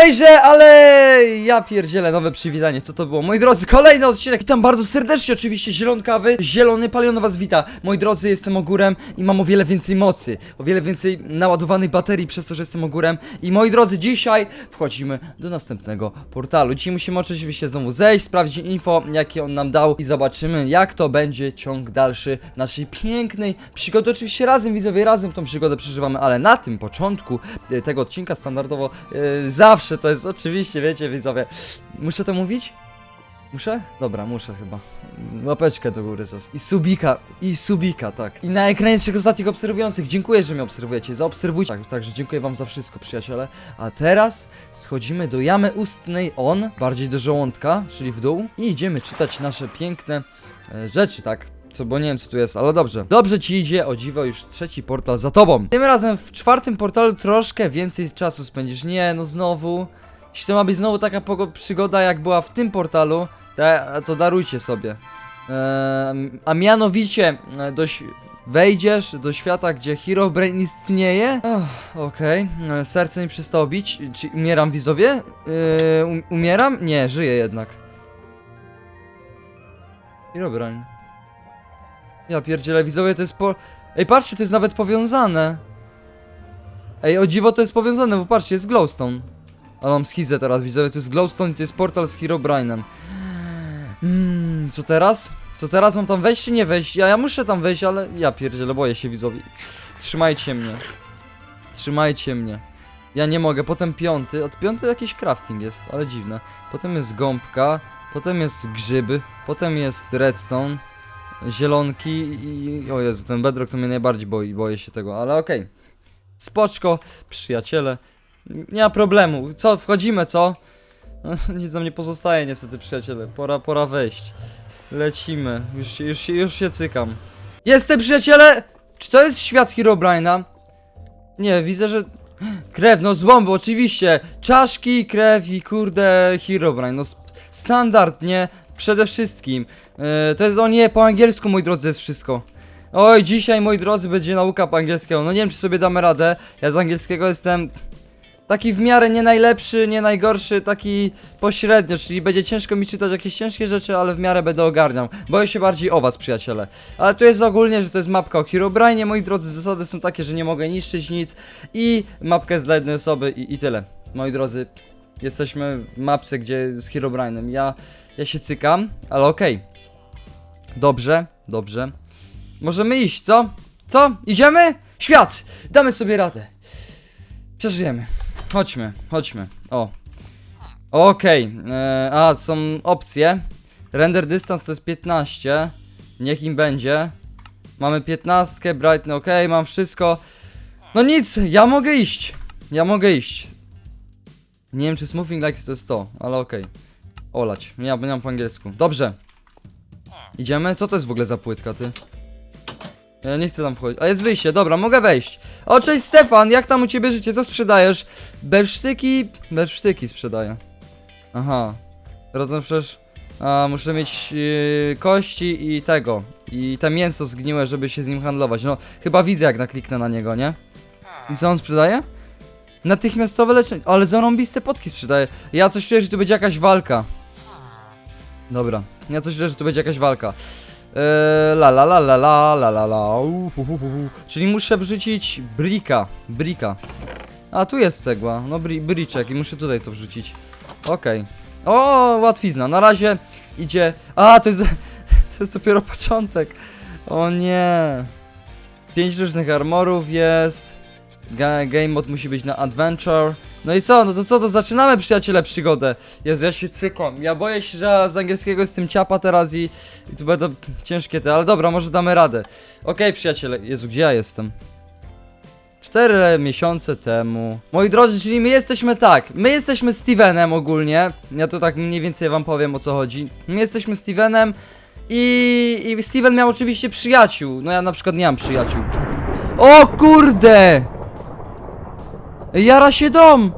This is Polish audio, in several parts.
Hejże, ale ja pierdzielę, nowe przywitanie, co to było? Moi drodzy, kolejny odcinek, witam bardzo serdecznie, oczywiście zielonkawy, zielony palion was wita. Moi drodzy, jestem ogórem i mam o wiele więcej mocy, o wiele więcej naładowanej baterii przez to, że jestem ogórem. I moi drodzy, dzisiaj wchodzimy do następnego portalu. Dzisiaj musimy oczywiście znowu zejść, sprawdzić info, jakie on nam dał i zobaczymy, jak to będzie ciąg dalszy naszej pięknej przygody. Oczywiście razem, widzowie, razem tą przygodę przeżywamy, ale na tym początku e, tego odcinka standardowo e, zawsze to jest oczywiście, wiecie, widzowie. Muszę to mówić? Muszę? Dobra, muszę chyba. Łapeczkę do góry zostaw. I subika, i subika, tak. I na ekranie trzech ostatnich obserwujących. Dziękuję, że mnie obserwujecie. Zaobserwujcie. Tak, także dziękuję wam za wszystko, przyjaciele. A teraz schodzimy do jamy ustnej on, bardziej do żołądka, czyli w dół. I idziemy czytać nasze piękne e, rzeczy, tak. Co, bo nie wiem co tu jest, ale dobrze. Dobrze ci idzie, o dziwo, już trzeci portal za tobą. Tym razem w czwartym portalu troszkę więcej czasu spędzisz. Nie, no znowu. Jeśli to ma być znowu taka przygoda, jak była w tym portalu, to, to darujcie sobie. Ehm, a mianowicie, e, do, wejdziesz do świata, gdzie Hero Brain istnieje. Okej, E, serce mi przestało bić. Czy umieram widzowie? Yy, um, umieram? Nie, żyję jednak. Hero Brain. Ja pierdzielę, widzowie, to jest po... Ej, patrzcie, to jest nawet powiązane. Ej, o dziwo to jest powiązane, bo patrzcie, jest Glowstone. Ale mam schizę teraz, widzowie, to jest Glowstone i to jest portal z Herobrine'em. Mmm, co teraz? Co teraz? Mam tam wejść czy nie wejść? Ja, ja muszę tam wejść, ale ja pierdzielę, boję się widzowie. Trzymajcie mnie. Trzymajcie mnie. Ja nie mogę, potem piąty, od piąty jakiś crafting jest, ale dziwne. Potem jest gąbka, potem jest grzyby, potem jest redstone, zielonki i... O Jezu, ten bedrock to mnie najbardziej boi, boję się tego, ale okej. Spoczko, przyjaciele. Nie ma problemu. Co, wchodzimy, co? Nic nam nie pozostaje niestety, przyjaciele. Pora, pora wejść. Lecimy. Już, się- już, się- już się cykam. Jestem, przyjaciele! Czy to jest świat Herobrine'a? Nie, widzę, że... Krew, no z bomby, oczywiście. Czaszki, krew i kurde Herobrine. No standard, nie? Przede wszystkim. E, to jest, o nie, po angielsku, moi drodzy, jest wszystko. Oj, dzisiaj, moi drodzy, będzie nauka po angielskiego. No nie wiem, czy sobie damy radę. Ja z angielskiego jestem taki w miarę nie najlepszy, nie najgorszy, taki pośrednio, czyli będzie ciężko mi czytać jakieś ciężkie rzeczy, ale w miarę będę ogarniał. Boję się bardziej o was, przyjaciele. Ale tu jest ogólnie, że to jest mapka o Herobrine, moi drodzy, zasady są takie, że nie mogę niszczyć nic i mapka jest dla jednej osoby i, i tyle. Moi drodzy, jesteśmy w mapce, gdzie z Herobrine'em. Ja, ja się cykam, ale okej. Dobrze, dobrze. Możemy iść, co? Co? Idziemy? Świat! Damy sobie radę. Przeżyjemy. Chodźmy, chodźmy. O. Okej. e, A, są opcje. Render dystans to jest 15. Niech im będzie. Mamy 15, brightny, ok, mam wszystko. No nic, ja mogę iść. Ja mogę iść. Nie wiem, czy smoothing likes to jest to, ale okej. Olać. Ja nie mam po angielsku. Dobrze. Idziemy? Co to jest w ogóle za płytka, ty? Ja nie chcę tam wchodzić. A jest wyjście, dobra, mogę wejść. O, cześć Stefan, jak tam u ciebie życie? Co sprzedajesz? Bewsztyki? Bewsztyki sprzedaję. Aha. Teraz no przecież... A, muszę mieć yy, kości i tego. I te mięso zgniłe, żeby się z nim handlować. No, chyba widzę jak nakliknę na niego, nie? I co on sprzedaje? Natychmiastowe leczenie. Ale zarąbiste potki sprzedaje. Ja coś czuję, że tu będzie jakaś walka. Dobra. Ja coś czuję, że tu będzie jakaś walka. Eee, la la la la la la la. Czyli muszę wrzucić brika, brika. A tu jest cegła, no bri, briczek i muszę tutaj to wrzucić. Okej. O, łatwizna. Na razie idzie. A, to jest to jest dopiero początek. O nie. Pięć różnych armorów jest. Ga game mode musi być na adventure. No i co? No to co, to zaczynamy przyjaciele przygodę. Jezu, ja się cykam. Ja boję się, że z angielskiego jestem ciapa teraz i, i tu będą ciężkie te, ale dobra, może damy radę. Okej, przyjaciele. Jezu, gdzie ja jestem? Cztery miesiące temu. Moi drodzy, czyli my jesteśmy tak. My jesteśmy Stevenem ogólnie. Ja to tak mniej więcej wam powiem o co chodzi. My jesteśmy Stevenem i, i Steven miał oczywiście przyjaciół. No ja na przykład nie mam przyjaciół. O kurde! Jara się dom!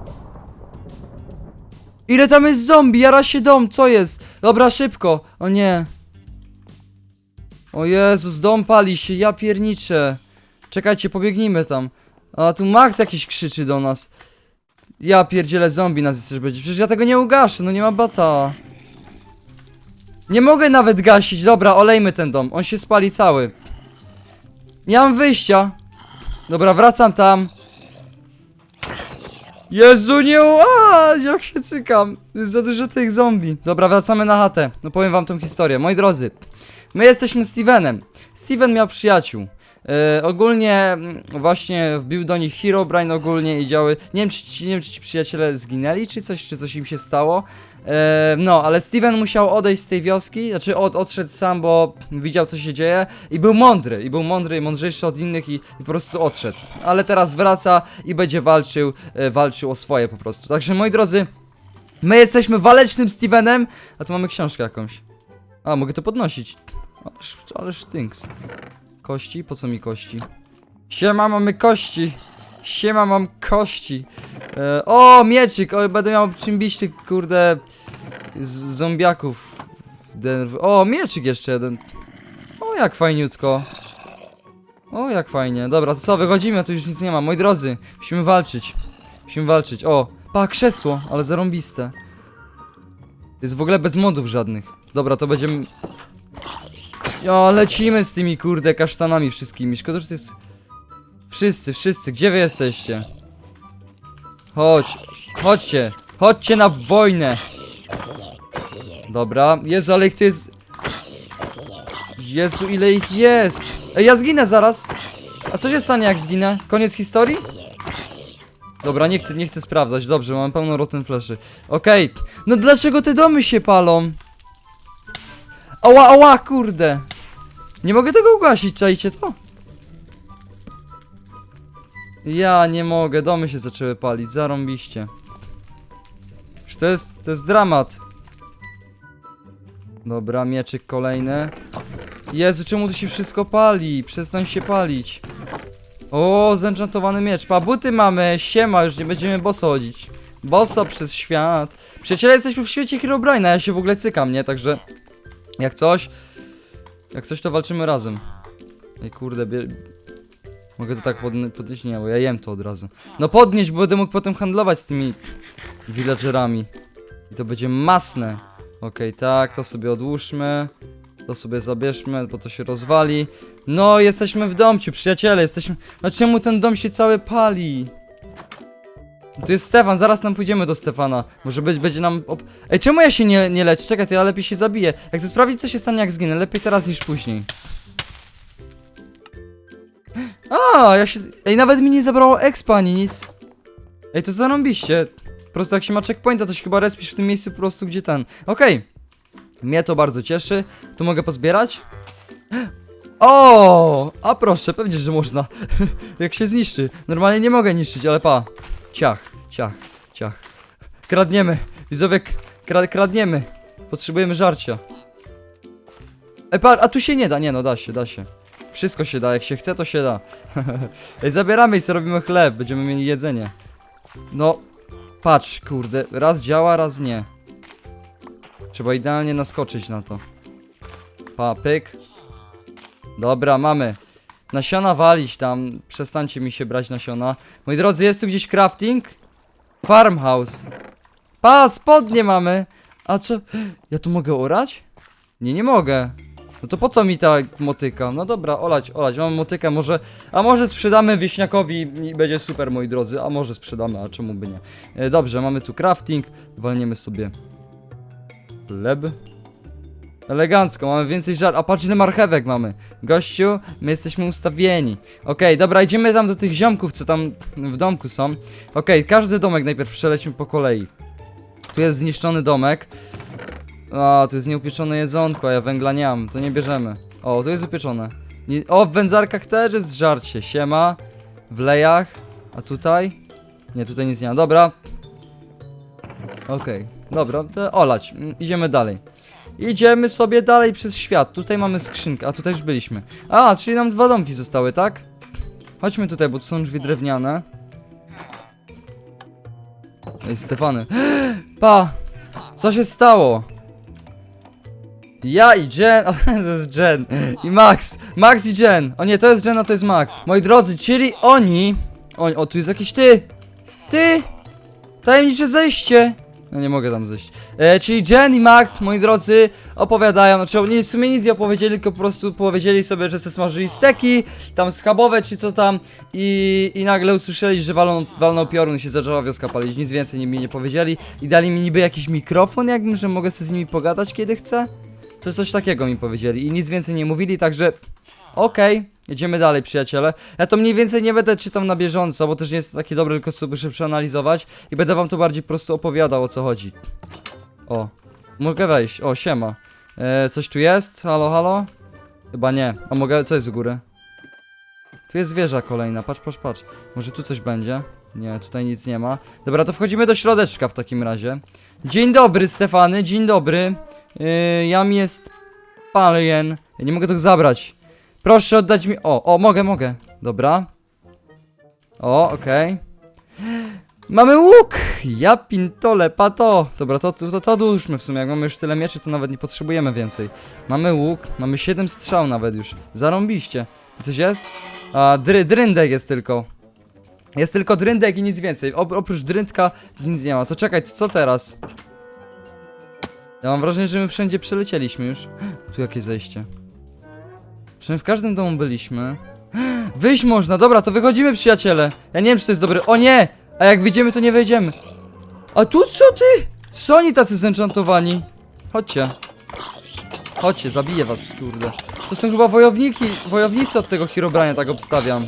Ile tam jest zombie? Jara się dom, co jest? Dobra, szybko. O nie. O Jezus, dom pali się, ja pierniczę. Czekajcie, pobiegnijmy tam. A tu Max jakiś krzyczy do nas. Ja pierdzielę zombie nas też będzie. Przecież ja tego nie ugaszę, no nie ma bata. Nie mogę nawet gasić. Dobra, olejmy ten dom. On się spali cały. Nie mam wyjścia. Dobra, wracam tam. Jezu, nie, a, jak się cykam. Jest za dużo tych zombie. Dobra, wracamy na chatę. No powiem wam tą historię. Moi drodzy, my jesteśmy Stevenem. Steven miał przyjaciół. E, ogólnie mm, właśnie wbił do nich Herobrine ogólnie i działy. Nie wiem, czy ci, nie wiem, czy ci przyjaciele zginęli, czy coś, czy coś im się stało. No, ale Steven musiał odejść z tej wioski, znaczy od, odszedł sam, bo widział co się dzieje i był mądry, i był mądry, i mądrzejszy od innych i, i po prostu odszedł. Ale teraz wraca i będzie walczył, e, walczył o swoje po prostu. Także moi drodzy, my jesteśmy walecznym Stevenem, a tu mamy książkę jakąś. A, mogę to podnosić. Ależ, ależ tynks. Kości? Po co mi kości? Siema, mamy kości. Siema, mam kości. E, o, mieczyk! O, będę miał czym bić tych, kurde, zombiaków. O, mieczyk jeszcze jeden. O, jak fajniutko. O, jak fajnie. Dobra, to co, wychodzimy, tu już nic nie ma. Moi drodzy, musimy walczyć. Musimy walczyć. O, pa, krzesło, ale zarąbiste. Jest w ogóle bez modów żadnych. Dobra, to będziemy... O, lecimy z tymi kurde kasztanami wszystkimi. Szkoda, że to jest... Wszyscy, wszyscy, gdzie wy jesteście? Chodź, chodźcie, chodźcie na wojnę. Dobra, Jezu, ale ich tu jest... Jezu, ile ich jest! Ej, ja zginę zaraz! A co się stanie jak zginę? Koniec historii? Dobra, nie chcę, nie chcę sprawdzać, dobrze, mam pełno rotten fleszy. Okej, no dlaczego te domy się palą? Ała, ała, kurde! Nie mogę tego ugasić, czajcie to? Ja nie mogę, domy się zaczęły palić, zarąbiście. Już to jest, to jest dramat. Dobra, mieczyk kolejny. Jezu, czemu tu się wszystko pali? Przestań się palić. O, zenchantowany miecz. Pa, buty mamy, siema, już nie będziemy boso chodzić. Boso przez świat. Przyjaciele, jesteśmy w świecie Herobrine'a, ja się w ogóle cykam, nie? Także, jak coś, jak coś to walczymy razem. Ej, kurde, bie... Mogę to tak podn- podnieść? Nie, bo ja jem to od razu. No podnieść, bo będę mógł potem handlować z tymi villagerami. I to będzie masne. Okej, tak, to sobie odłóżmy. To sobie zabierzmy, bo to się rozwali. No, jesteśmy w domciu, przyjaciele, jesteśmy... No czemu ten dom się cały pali? Tu jest Stefan, zaraz nam pójdziemy do Stefana. Może być, będzie nam... Op... Ej, czemu ja się nie, nie leczę? Czekaj, to ja lepiej się zabiję. Jak chcę sprawdzić, co się stanie, jak zginę. Lepiej teraz niż później. A, ja się... Ej, nawet mi nie zabrało expa ani nic. Ej, to zarąbiście. Po prostu jak się ma checkpointa, to się chyba respisz w tym miejscu po prostu, gdzie ten. Okej. Mnie to bardzo cieszy. Tu mogę pozbierać? O, a proszę, pewnie, że można. Jak się zniszczy. Normalnie nie mogę niszczyć, ale pa. Ciach, ciach, ciach. Kradniemy. Widzowie, k- kra kradniemy. Potrzebujemy żarcia. Ej, par, a tu się nie da. Nie no, da się, da się. Wszystko się da, jak się chce, to się da. Ej, zabieramy i sobie robimy chleb, będziemy mieli jedzenie. No, patrz, kurde, raz działa, raz nie. Trzeba idealnie naskoczyć na to. Pa, pyk. Dobra, mamy. Nasiona walić tam. Przestańcie mi się brać nasiona. Moi drodzy, jest tu gdzieś crafting? Farmhouse. Pa, spodnie mamy. A co? Ja tu mogę orać? Nie, nie mogę. No to po co mi ta motyka? No dobra, olać, olać, mam motykę, może... A może sprzedamy wieśniakowi i będzie super, moi drodzy. A może sprzedamy, a czemu by nie? E, dobrze, mamy tu crafting. Walniemy sobie chleb. Elegancko, mamy więcej żar. A patrz ile marchewek mamy. Gościu, my jesteśmy ustawieni. Okej, dobra, idziemy tam do tych ziomków, co tam w domku są. Okej, każdy domek najpierw przelećmy po kolei. Tu jest zniszczony domek. A, tu jest nieupieczone jedzonko, a ja węgla nie mam, to nie bierzemy. O, tu jest upieczone. Nie, o, w wędzarkach też jest żarcie, siema. W lejach. A tutaj? Nie, tutaj nic nie ma, dobra. Okej, dobra, to olać, Mm, idziemy dalej. Idziemy sobie dalej przez świat. Tutaj mamy skrzynkę, a tutaj już byliśmy. A, czyli nam dwa domki zostały, tak? Chodźmy tutaj, bo tu są drzwi drewniane. Ej, Stefany. Pa! Co się stało? Ja i Jen, a to jest Jen. I Max, Max i Jen, o nie, to jest Jen, a to jest Max. Moi drodzy, czyli oni, o, o tu jest jakiś ty, ty, Tajemnicze zejście! No nie mogę tam zejść. E, czyli Jen i Max, moi drodzy, opowiadają, znaczy oni w sumie nic nie opowiedzieli, tylko po prostu powiedzieli sobie, że se smażyli steki, tam schabowe czy co tam i, i nagle usłyszeli, że walą, walną piorun się zaczęła wioska palić, nic więcej mi nie powiedzieli i dali mi niby jakiś mikrofon jakbym, że mogę sobie z nimi pogadać kiedy chcę. Coś, coś takiego mi powiedzieli i nic więcej nie mówili, także okej, jedziemy dalej przyjaciele. Ja to mniej więcej nie będę czytał na bieżąco, bo też nie jest taki dobry, tylko sobie przeanalizować i będę wam to bardziej po prostu opowiadał o co chodzi. O, mogę wejść, o siema. E, coś tu jest? Halo, halo? Chyba nie. A mogę, co jest u góry? Tu jest wieża kolejna, patrz, patrz, patrz. Może tu coś będzie? Nie, tutaj nic nie ma. Dobra, to wchodzimy do środeczka w takim razie. Dzień dobry, Stefany, dzień dobry. Yy, jam jest palien. Ja nie mogę tego zabrać. Proszę oddać mi. O, o, mogę, mogę. Dobra. O, okej. Mamy łuk! Ja pintole, pato! Dobra, to, to, to, to odłóżmy w sumie. Jak mamy już tyle mieczy, to nawet nie potrzebujemy więcej. Mamy łuk, mamy 7 strzał nawet już. Zarąbiście. Coś jest? A, dry, dryndek jest tylko. Jest tylko dryndek i nic więcej. Op oprócz dryndka nic nie ma. To czekaj, co teraz? Ja mam wrażenie, że my wszędzie przelecieliśmy już. Tu jakieś zejście. Przynajmniej w każdym domu byliśmy. Wyjść można, dobra, to wychodzimy przyjaciele. Ja nie wiem, czy to jest dobre. O nie! A jak wyjdziemy, to nie wejdziemy. A tu co ty? Co oni tacy zenchantowani? Chodźcie. Chodźcie, zabiję was, kurde. To są chyba wojowniki, wojownicy od tego Herobrania, tak obstawiam.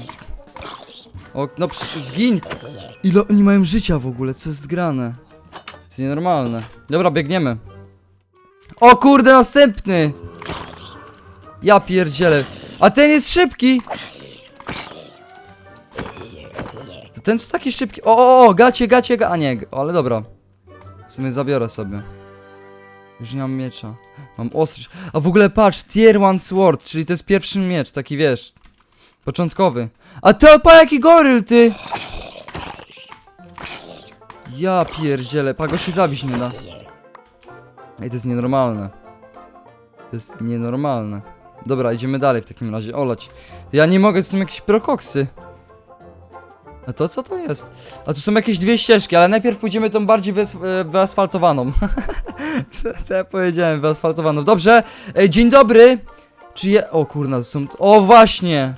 O, no zgiń! Ile oni mają życia w ogóle, co jest grane? To jest nienormalne. Dobra, biegniemy. O kurde, następny! Ja pierdzielę. A ten jest szybki! To Ten co taki szybki? O, o, o, gacie, gacie, ga... A nie, ale dobra. W sumie zabiorę sobie. Już nie mam miecza. Mam ostrzyż. A w ogóle patrz, tier 1 sword, czyli to jest pierwszy miecz, taki wiesz. Początkowy. A to pa jaki goryl, ty! Ja pierdzielę, pa go się zabić nie da. Ej, to jest nienormalne. To jest nienormalne. Dobra, idziemy dalej w takim razie, olać. Ja nie mogę, to są jakieś prokoksy. A to co to jest? A tu są jakieś dwie ścieżki, ale najpierw pójdziemy tą bardziej wys- e, wyasfaltowaną. Co- ja powiedziałem, wyasfaltowaną. Dobrze, e, dzień dobry. Czy je... O kurna, to są... O właśnie!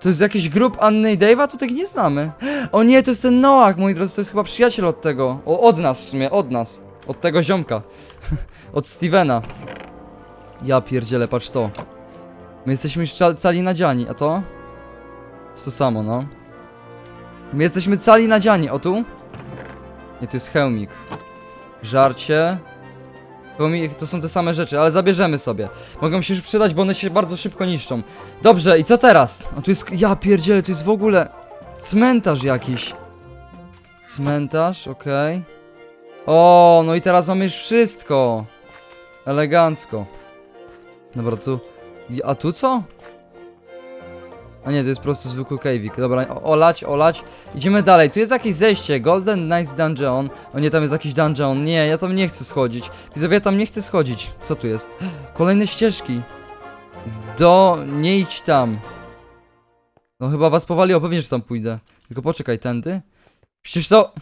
To jest jakiś grup Anny i Dave'a? To tych nie znamy. O nie, to jest ten Noah, moi drodzy, to jest chyba przyjaciel od tego. O, od nas w sumie, od nas. Od tego ziomka. od Stevena. Ja pierdzielę, patrz to. My jesteśmy już cal- cali nadziani, a to? To samo, no. My jesteśmy cali nadziani, o tu? Nie, tu jest hełmik. Żarcie. To są te same rzeczy, ale zabierzemy sobie. Mogą się już przydać, bo one się bardzo szybko niszczą. Dobrze, i co teraz? O, tu jest, ja pierdzielę, tu jest w ogóle cmentarz jakiś. Cmentarz, okej. O, no i teraz mamy już wszystko. Elegancko. Dobra, tu... A tu co? A nie, to jest po prostu zwykły cave'ik. Dobra, olać, olać. Idziemy dalej. Tu jest jakieś zejście. Golden Knights Dungeon. O nie, tam jest jakiś dungeon. Nie, ja tam nie chcę schodzić. Widzowie, ja tam nie chcę schodzić. Co tu jest? Kolejne ścieżki. Do... Nie idź tam. No chyba was powaliło, pewnie, że tam pójdę. Tylko poczekaj, tędy. Przecież to...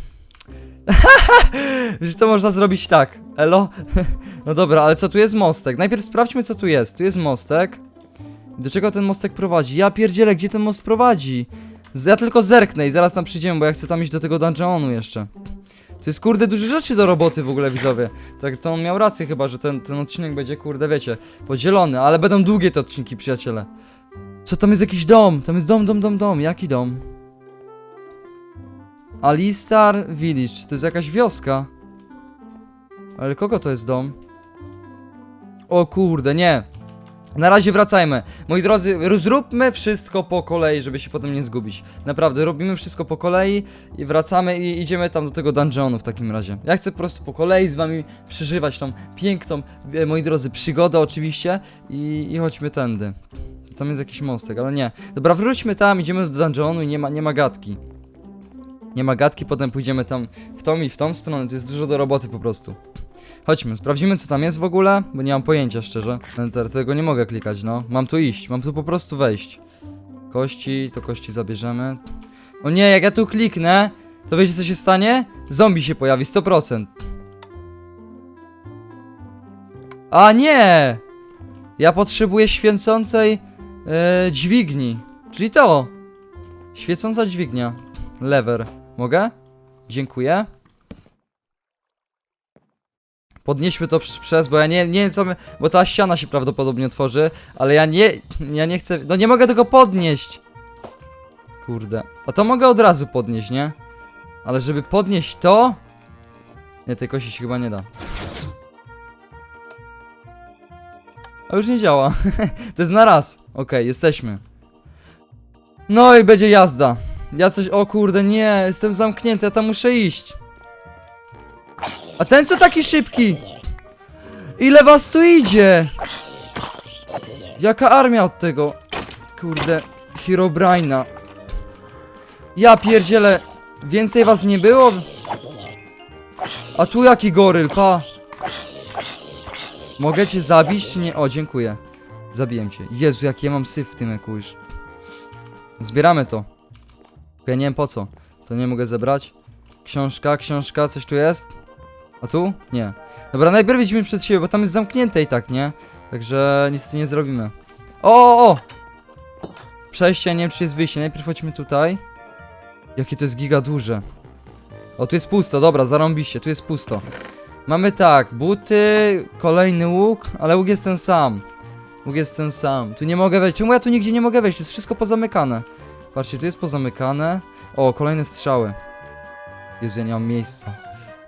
Że to można zrobić tak. Elo? no dobra, ale co tu jest mostek? Najpierw sprawdźmy co tu jest. Tu jest mostek. Do czego ten mostek prowadzi? Ja pierdzielę, gdzie ten most prowadzi? Ja tylko zerknę i zaraz tam przyjdziemy, bo ja chcę tam iść do tego dungeonu jeszcze. To jest kurde dużo rzeczy do roboty w ogóle widzowie. Tak to on miał rację chyba, że ten, ten odcinek będzie kurde wiecie, podzielony, ale będą długie te odcinki przyjaciele. Co tam jest jakiś dom? Tam jest dom, dom, dom, dom. Jaki dom? Alistar Village. To jest jakaś wioska. Ale kogo to jest dom? O kurde, nie. Na razie wracajmy. Moi drodzy, zróbmy wszystko po kolei, żeby się potem nie zgubić. Naprawdę, robimy wszystko po kolei i wracamy i idziemy tam do tego dungeonu w takim razie. Ja chcę po prostu po kolei z wami przeżywać tą piękną, e, moi drodzy, przygodę oczywiście i, i chodźmy tędy. Tam jest jakiś mostek, ale nie. Dobra, wróćmy tam, idziemy do dungeonu i nie ma, nie ma gadki. Nie ma gadki, potem pójdziemy tam w tą i w tą stronę, to jest dużo do roboty po prostu. Chodźmy, sprawdzimy co tam jest w ogóle, bo nie mam pojęcia szczerze. Enter, tego nie mogę klikać, no. Mam tu iść, mam tu po prostu wejść. Kości, to kości zabierzemy. O nie, jak ja tu kliknę, to wiecie co się stanie? Zombie się pojawi, 100%. A nie! Ja potrzebuję świecącej e, dźwigni. Czyli to. Świecąca dźwignia. Lever. Mogę? Dziękuję. Podnieśmy to przez, bo ja nie, nie wiem co my, bo ta ściana się prawdopodobnie otworzy, ale ja nie, ja nie chcę, no nie mogę tego podnieść. Kurde. A to mogę od razu podnieść, nie? Ale żeby podnieść to... Nie, tej kości się chyba nie da. A już nie działa. to jest na raz. Okej, jesteśmy. No i będzie jazda. Ja coś, o kurde, nie, jestem zamknięty, ja tam muszę iść. A ten co taki szybki? Ile was tu idzie? Jaka armia od tego? Kurde, Herobrina. Ja pierdzielę, więcej was nie było? A tu jaki goryl, pa. Mogę cię zabić nie? O, dziękuję. Zabiłem cię. Jezu, jaki ja mam syf w tym eku już. Zbieramy to. Okej, nie wiem po co. To nie mogę zebrać. Książka, książka, coś tu jest? A tu? Nie. Dobra, najpierw idźmy przed siebie, bo tam jest zamknięte i tak, nie? Także nic tu nie zrobimy. O, o, o! Przejście, nie wiem czy jest wyjście. Najpierw chodźmy tutaj. Jakie to jest giga duże. O, tu jest pusto, dobra, zarąbiście, tu jest pusto. Mamy tak, buty, kolejny łuk, ale łuk jest ten sam. Łuk jest ten sam. Tu nie mogę wejść. Czemu ja tu nigdzie nie mogę wejść? To jest wszystko pozamykane. Patrzcie, tu jest pozamykane. O, kolejne strzały. Jezu, ja nie mam miejsca.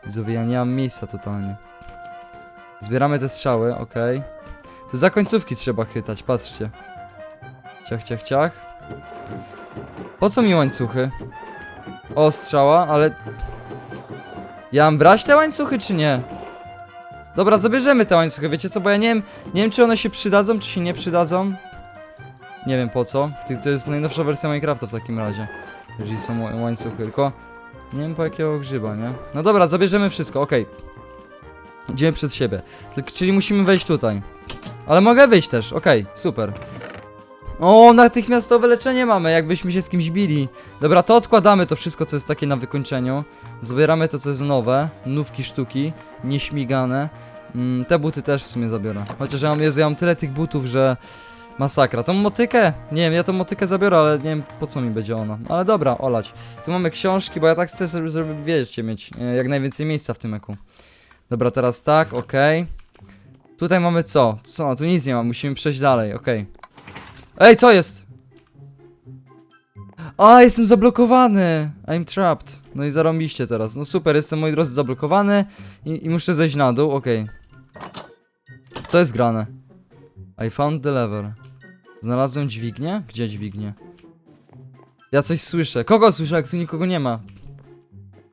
Widzowie, ja nie mam miejsca totalnie. Zbieramy te strzały, okej. Tu za końcówki trzeba chytać, patrzcie. Ciach, ciach, ciach. Po co mi łańcuchy? O, strzała, ale... Ja mam brać te łańcuchy, czy nie? Dobra, zabierzemy te łańcuchy, wiecie co, bo ja nie wiem, nie wiem czy one się przydadzą, czy się nie przydadzą. Nie wiem po co, to jest najnowsza wersja Minecrafta w takim razie. Jeżeli są ła- łańcuchy, tylko... Nie wiem po jakiego grzyba, nie? No dobra, zabierzemy wszystko, okej. Idziemy przed siebie. Tylko, czyli musimy wejść tutaj. Ale mogę wyjść też, okej, super. O, natychmiastowe leczenie mamy, jakbyśmy się z kimś bili. Dobra, to odkładamy to wszystko, co jest takie na wykończeniu. Zabieramy to, co jest nowe. Nówki sztuki, nieśmigane. Mm, te buty też w sumie zabiorę. Chociaż ja mam, Jezu, ja mam tyle tych butów, że... Masakra. Tą motykę? Nie wiem, ja tą motykę zabiorę, ale nie wiem po co mi będzie ona. Ale dobra, olać. Tu mamy książki, bo ja tak chcę, żeby, żeby wiecie, mieć e, jak najwięcej miejsca w tym eku. Dobra, teraz tak, okej. Tutaj mamy co? Tu co? Tu nic nie ma, musimy przejść dalej, okej. Ej, co jest? A, jestem zablokowany! I'm trapped. No i zarąbiście teraz. No super, jestem, moi drodzy, zablokowany i, i muszę zejść na dół, okej. Co jest grane? I found the lever. Znalazłem dźwignię? Gdzie dźwignię? Ja coś słyszę. Kogo słyszę, jak tu nikogo nie ma?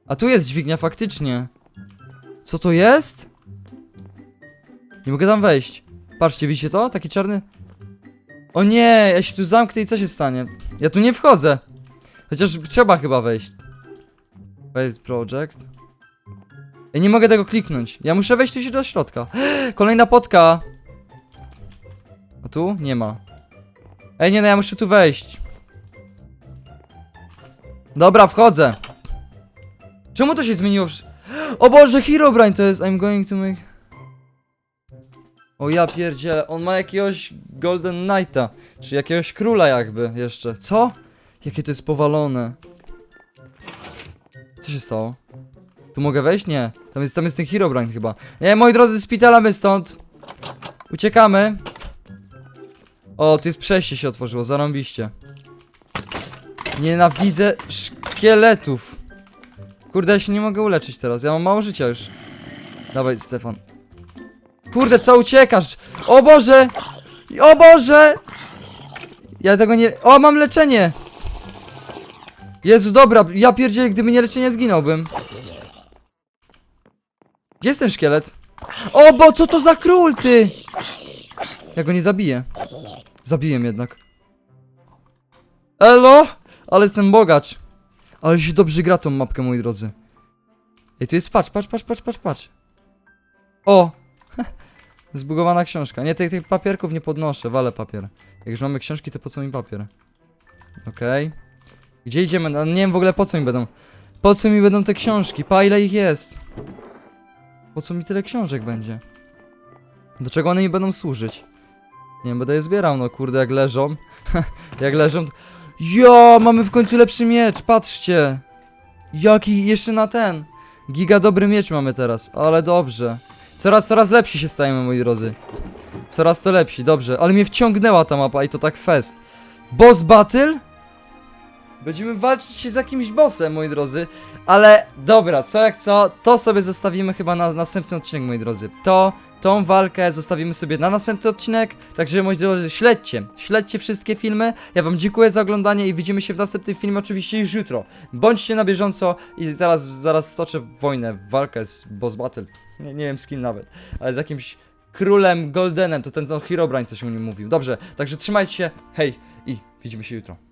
A tu jest dźwignia, faktycznie. Co to jest? Nie mogę tam wejść. Patrzcie, widzicie to? Taki czarny... O nie, ja się tu zamknę i co się stanie? Ja tu nie wchodzę. Chociaż trzeba chyba wejść. Wait project. Ja nie mogę tego kliknąć. Ja muszę wejść tu się do środka. Kolejna potka. A tu? Nie ma. Ej, nie no, ja muszę tu wejść. Dobra, wchodzę. Czemu to się zmieniło? O Boże, Herobrine to jest I'm going to make... O ja pierdzielę, on ma jakiegoś Golden Knighta, czy jakiegoś króla jakby jeszcze. Co? Jakie to jest powalone. Co się stało? Tu mogę wejść? Nie. Tam jest, tam jest ten Herobrine chyba. Nie, moi drodzy, spitalamy stąd. Uciekamy. O, tu jest przejście się otworzyło, zarąbiście. Nienawidzę szkieletów. Kurde, ja się nie mogę uleczyć teraz, ja mam mało życia już. Dawaj, Stefan. Kurde, co uciekasz? O Boże! O Boże! Ja tego nie... O, mam leczenie! Jezu, dobra, ja pierdzielę, gdyby nie leczenie, zginąłbym. Gdzie jest ten szkielet? O, bo co to za król, ty? Ja go nie zabiję. Zabiję jednak. Elo! Ale jestem bogacz. Ale się dobrze gra tą mapkę, moi drodzy. Ej, tu jest, patrz, patrz, patrz, patrz, patrz, patrz. O! Zbugowana książka. Nie, tych, tych papierków nie podnoszę, walę papier. Jak już mamy książki, to po co mi papier? Okej. Gdzie idziemy? No, nie wiem w ogóle po co mi będą. Po co mi będą te książki? Pa ile ich jest? Po co mi tyle książek będzie? Do czego one mi będą służyć? Nie będę je zbierał, no kurde, jak leżą. jak leżą. Jo, mamy w końcu lepszy miecz, patrzcie. Jaki, jeszcze na ten. Giga dobry miecz mamy teraz, ale dobrze. Coraz, coraz lepsi się stajemy, moi drodzy. Coraz to lepsi, dobrze. Ale mnie wciągnęła ta mapa i to tak fest. Boss battle? Będziemy walczyć się z jakimś bossem, moi drodzy. Ale dobra, co jak co, to sobie zostawimy chyba na następny odcinek, moi drodzy. To, tą walkę zostawimy sobie na następny odcinek. Także, moi drodzy, śledźcie, śledźcie wszystkie filmy. Ja wam dziękuję za oglądanie i widzimy się w następnym filmie, oczywiście już jutro. Bądźcie na bieżąco i zaraz, zaraz stoczę wojnę, walkę z boss battle. Nie, nie wiem z kim nawet, ale z jakimś królem Goldenem, to ten, ten Herobrine coś o nim mówił. Dobrze, także trzymajcie się, hej i widzimy się jutro.